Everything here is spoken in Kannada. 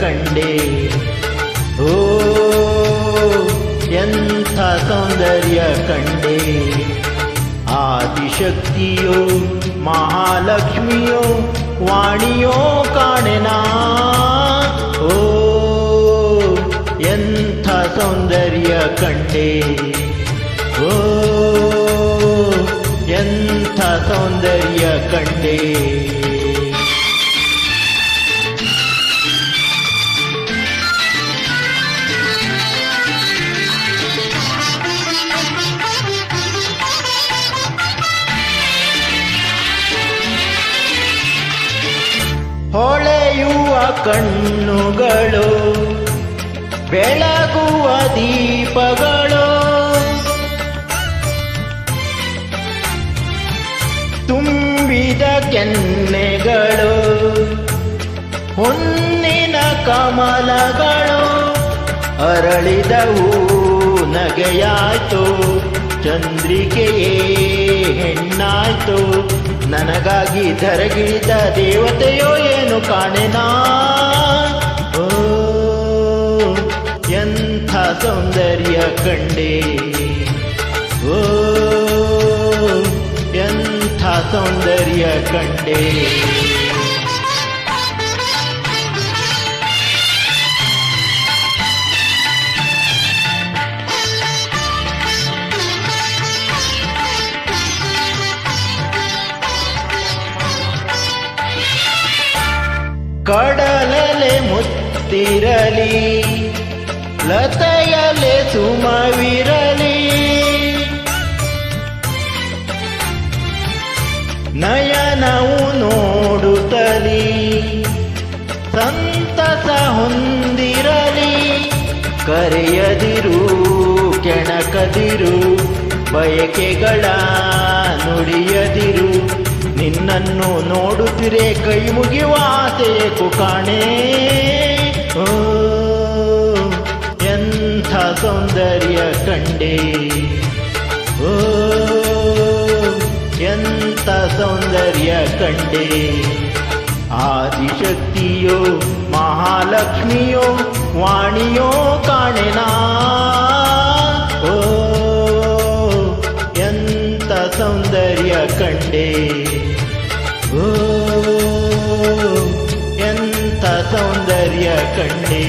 ಕಂಡೆ. ಓ, ಎಂಥ ಸೌಂದರ್ಯ ಕಂಡೆ. ಆದಿಶಕ್ತಿಯೋ, ಮಹಾಲಕ್ಷ್ಮಿಯೋ, ವಾಣಿಯೋ ಕಾಣೆನಾ ಓ, ಎಂಥ ಸೌಂದರ್ಯ ಕಂಡೆ. ಓ, ಎಂಥ ಸೌಂದರ್ಯ ಕಂಡೆ. ಹೊಳೆಯುವ ಕಣ್ಣುಗಳು ಬೆಳಗುವ ದೀಪಗಳು. ತುಂಬಿದ ಕೆನ್ನೆಗಳು ಹೊನ್ನಿನ ಕಮಲಗಳು ಅರಳಿದವು ನಗೆಯಾಯ್ತು. ಚಂದ್ರಿಕೆಯೇ ಹೆಣ್ಣಾಯ್ತು. ನನಗಾಗಿ ಧರಗಿಳಿದ ದೇವತೆಯೋ ಏನು ಕಾಣೆನಾ? ಓ, ಎಂಥ ಸೌಂದರ್ಯ ಕಂಡೆ. ಓ, ಎಂಥ ಸೌಂದರ್ಯ ಕಂಡೆ. ಕಡಲಲೆ ಮುತ್ತಿರಲಿ ಲತೆಯಲೆ ಸುಮವಿರಲಿ. ನಯನವು ನೋಡುತ್ತಲಿ ಸಂತಸ ಹೊಂದಿರಲಿ. ಕರೆಯದಿರು ಕೆಣಕದಿರು ಬಯಕೆಗಳ ನುಡಿಯದಿರು ನಿನ್ನನ್ನು ನೋಡುತ್ತಿರೆ ಕೈ ಮುಗಿಯುವ ಆಸೆಯಕು ಕಾಣೆ? ಎಂಥ ಸೌಂದರ್ಯ ಕಂಡೆ. ಓ, ಎಂಥ ಸೌಂದರ್ಯ ಕಂಡೆ. ಆದಿಶಕ್ತಿಯೋ, ಮಹಾಲಕ್ಷ್ಮಿಯೋ, ವಾಣಿಯೋ ಕಾಣೆನಾ ಸೌಂದರ್ಯ ಕಂಡೆ ಓ ಎಂಥ ಸೌಂದರ್ಯ ಕಂಡೆ